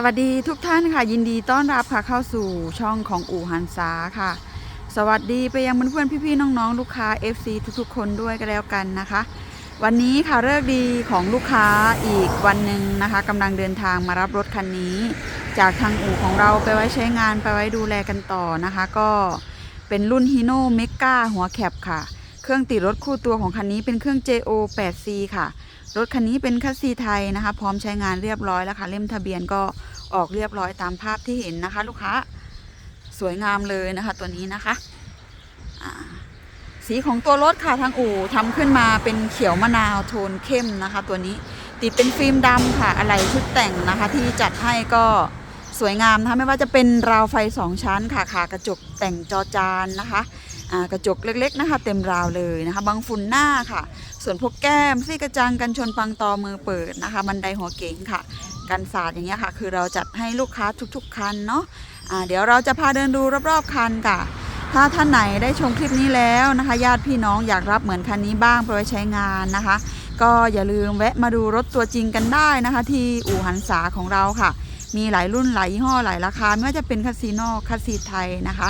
สวัสดีทุกท่านค่ะ ยินดีต้อนรับค่ะเข้าสู่ช่องของอู่หันษาค่ะ สวัสดีไปยังเพื่อนๆพี่ๆน้องๆ ลูกค้า FC ทุกๆ คนด้วยก็แล้วกันนะคะ วันนี้ค่ะเลิกดีของลูกค้าอีกวันหนึ่งนะคะกำลังเดินทางมารับรถคันนี้ จากทางอู่ของเราไปไว้ใช้งานไปไว้ดูแลกันต่อนะคะ ก็เป็นรุ่นฮีโน่เมกาหัวแคบค่ะ เครื่องติดรถคู่ตัวของคันนี้เป็นเครื่อง JO 8C ค่ะ รถคันนี้เป็นคัสซีไทยนะคะ พร้อมใช้งานเรียบร้อยแล้วค่ะ เล่มทะเบียนก็ออกเรียบร้อยตามภาพที่เห็นนะคะ ลูกค้าสวยงามเลยนะคะ ตัวนี้นะคะ สีของตัวรถค่ะทางอู่ทำขึ้นมาเป็นเขียวมะนาวโทนเข้มนะคะ ตัวนี้ติดเป็นฟิล์มดำค่ะ อะไรชุดแต่งนะคะ ที่จัดให้ก็สวยงามนะคะไม่ว่าจะเป็นราวไฟสองชั้นค่ะขากระจกแต่งจอจานนะคะ กระจกเล็กๆนะคะ เต็มราวเลยนะคะบังฝุ่นหน้าค่ะ ส่วนพวกแก้มซี่กระจังกันชนปังตอมือเปิดนะคะ บันไดหัวเก๋งค่ะ กันศาสตร์อย่างเงี้ยค่ะ คือเราจัดให้ลูกค้าทุกๆคันเนาะอ่าเดี๋ยวเราจะพาเดินดูรอบๆคันค่ะถ้าท่านไหนได้ชมคลิปนี้แล้วนะคะ ญาติพี่น้องอยากรับเหมือนคันนี้บ้างไปไว้ใช้งานนะคะ ก็อย่าลืมแวะมาดูรถตัวจริงกันได้นะคะ ที่อู่หันษาของเราค่ะ มีหลายรุ่นหลายยี่ห้อหลายราคาไม่ว่าจะเป็นคาสิโนคาสิไทยนะคะ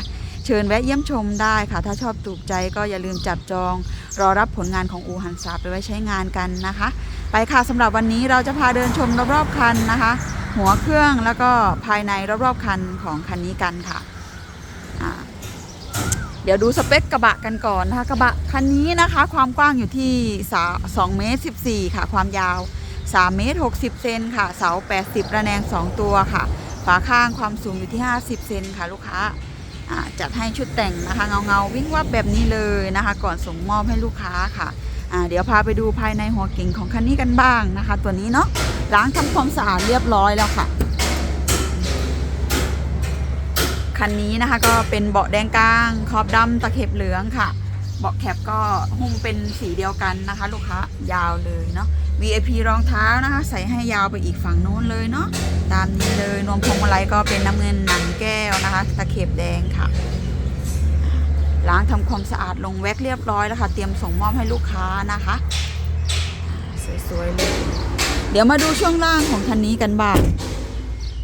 เชิญแวะเยี่ยมชมได้ค่ะ ถ้าชอบถูกใจก็อย่าลืมจับจอง รอรับผลงานของอูหันษาไปไว้ใช้งานกันนะคะ ไปค่ะสำหรับวันนี้เราจะพาเดินชมรอบๆคันนะคะ หัวเครื่องแล้วก็ภายในรอบๆคันของคันนี้กันค่ะเดี๋ยวดูสเปคกระบะกันก่อนนะคะกระบะคันนี้นะคะ ความกว้างอยู่ที่2เมตร14 ค่ะ ความยาว3เมตร60 เซนค่ะ เสา 80 ระแนง 2 ตัวค่ะ ฝาข้างความสูงอยู่ที่ 50 เซนค่ะ ลูกค้า จัดให้ชุดแต่งนะคะเงาเงาวิ่งวับแบบนี้เลยนะคะ ก่อนส่งมอบให้ลูกค้าค่ะเดี๋ยวพาไปดูภายในหัวเก่งของคันนี้กันบ้างนะคะ ตัวนี้เนาะล้างทำความสะอาดเรียบร้อยแล้วค่ะคันนี้นะคะก็เป็นเบาะแดงกลางขอบดำตะเข็บเหลืองค่ะ เบาะแคปก็หุ้มเป็นสีเดียวกันนะคะ ลูกค้ายาวเลยเนาะ VIP รองเท้านะคะ ใส่ให้ยาวไปอีกฝั่งโน้นเลยเนาะตามนี้เลยนวมพวงมาลัยก็เป็นน้ำเงินหนังแก้วนะคะ ตะเข็บแดงค่ะ ล้างทำความสะอาดลงแว็กเรียบร้อยแล้วค่ะ เตรียมส่งมอบให้ลูกค้านะคะสวยๆเลย เดี๋ยวมาดูช่วงล่างของคันนี้กันบ้าง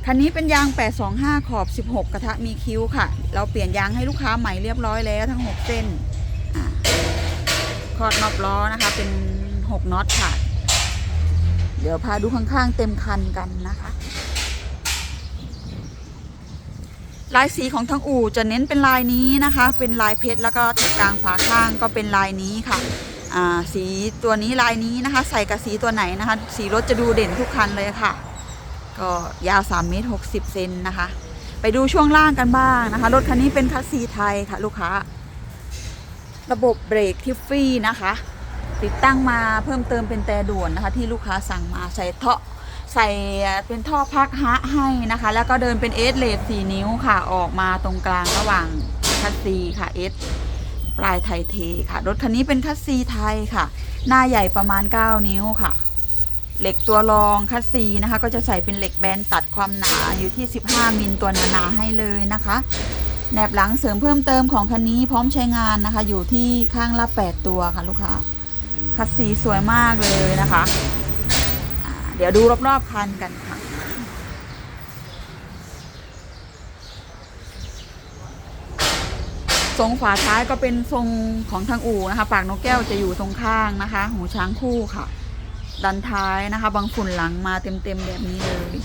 คันนี้เป็นยาง 825 ขอบ 16 กระทะมีคิ้วค่ะ เราเปลี่ยนยางให้ลูกค้าใหม่เรียบร้อยแล้วทั้ง 6 เส้น คอดนอบล้อนะคะ เป็น6น็อตค่ะ เดี๋ยวพาดูข้างๆเต็มคันกันนะคะ ลายสีของทั้งอู่จะเน้นเป็นลายนี้นะคะ เป็นลายเพชรแล้วก็แถบกลางฝาข้างก็เป็นลายนี้ค่ะสีตัวนี้ลายนี้นะคะ ใส่กับสีตัวไหนนะคะ สีรถจะดูเด่นทุกคันเลยค่ะ ก็ยาว3เมตร60เซนนะคะ ไปดูช่วงล่างกันบ้างนะคะ รถคันนี้เป็นคัสซีไทยค่ะ ลูกค้า ระบบเบรกทิฟฟี่นะคะ ติดตั้งมาเพิ่มเติมเป็นแต่ด่วนนะคะ ที่ลูกค้าสั่งมาใส่ท่อใส่เป็นท่อพักฮะให้นะคะ แล้วก็เดินเป็นเอสเลด4นิ้วค่ะออกมาตรงกลางระหว่างคัสซีค่ะเอสปลายไทยเทค่ะ รถคันนี้เป็นคัสซีไทยค่ะ หน้าใหญ่ประมาณ 9 นิ้วค่ะ เหล็กตัวรองคัสซีนะคะ ก็จะใส่เป็นเหล็กแบนตัดความหนาอยู่ที่ 15 มิลตัวหนาๆให้เลยนะคะ แหนบหลังเสริมเพิ่มเติมของคันนี้พร้อมใช้งานนะคะ อยู่ที่ข้างละ8ตัวค่ะลูกค้าคัดสีสวยมากเลยนะคะ เดี๋ยวดูรอบๆคันกันค่ะทรงฝาท้ายก็เป็นทรงของทางอู่นะคะปากนกแก้วจะอยู่ตรงข้างนะคะ หูช้างคู่ค่ะ ดันท้ายนะคะ บางฝุ่นหลังมาเต็มๆแบบนี้เลย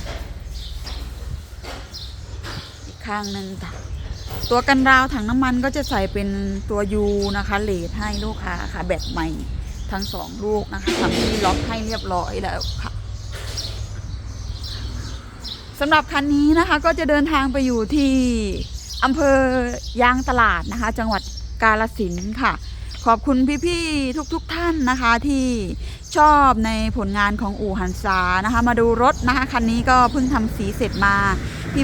อีกข้างหนึ่งค่ะ ตัวกันราวถังน้ำมันก็จะใส่เป็นตัวยูนะคะเลดให้ลูกค้าค่ะแบบใหม่ทั้งสองลูกนะคะทำที่ล็อกให้เรียบร้อยแล้วค่ะสำหรับคันนี้นะคะก็จะเดินทางไปอยู่ที่อำเภอยางตลาดนะคะ จังหวัดกาลสินค่ะ ขอบคุณพี่ๆทุกๆทท่านนะคะที่ชอบในผลงานของอู่หันซานะคะ มาดูรถนะคะคันนี้ก็เพิ่งทำสีเสร็จมา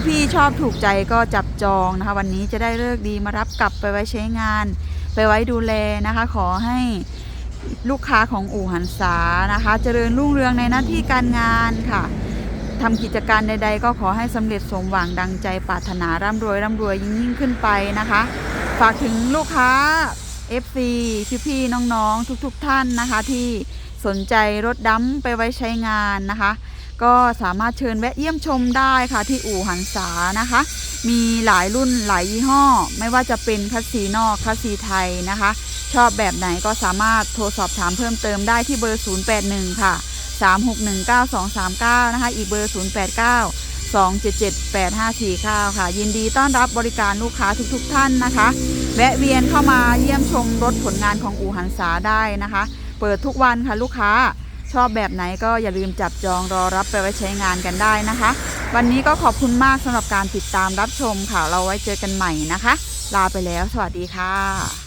พี่ๆชอบถูกใจก็จับจองนะคะ วันนี้จะได้เลิกดีมารับกลับไปไว้ใช้งาน ไปไว้ดูแลนะคะ ขอให้ลูกค้าของอู่หันษานะคะ เจริญรุ่งเรืองในหน้าที่การงานค่ะทำกิจการใด ๆ ก็ขอให้สำเร็จสมหวังดังใจปรารถนาร่ำรวยร่ำรวยยิ่งยิ่งขึ้นไปนะคะ ฝากถึงลูกค้า FC พี่ๆน้องๆ ทุกๆท่านนะคะ ที่สนใจรถดำไปไว้ใช้งานนะคะ ก็สามารถเชิญแวะเยี่ยมชมได้ค่ะที่อู่หันษานะคะ มีหลายรุ่นหลายยี่ห้อ ไม่ว่าจะเป็นคัสซีนอกคัสซีไทยนะคะ ชอบแบบไหนก็สามารถโทรสอบถามเพิ่มเติมได้ที่เบอร์ 081 ค่ะ 3619239 นะคะ อีกเบอร์ 089 2778549 ค่ะ ยินดีต้อนรับบริการลูกค้าทุกๆทท่านนะคะ แวะเวียนเข้ามาเยี่ยมชมรถผลงานของอู่หันษาได้นะคะ เปิดทุกวันค่ะลูกค้า ชอบแบบไหนก็อย่าลืมจับจองรอรับไปไว้ใช้งานกันได้นะคะ วันนี้ก็ขอบคุณมากสำหรับการติดตามรับชมค่ะเราไว้เจอกันใหม่นะคะ ลาไปแล้ว สวัสดีค่ะ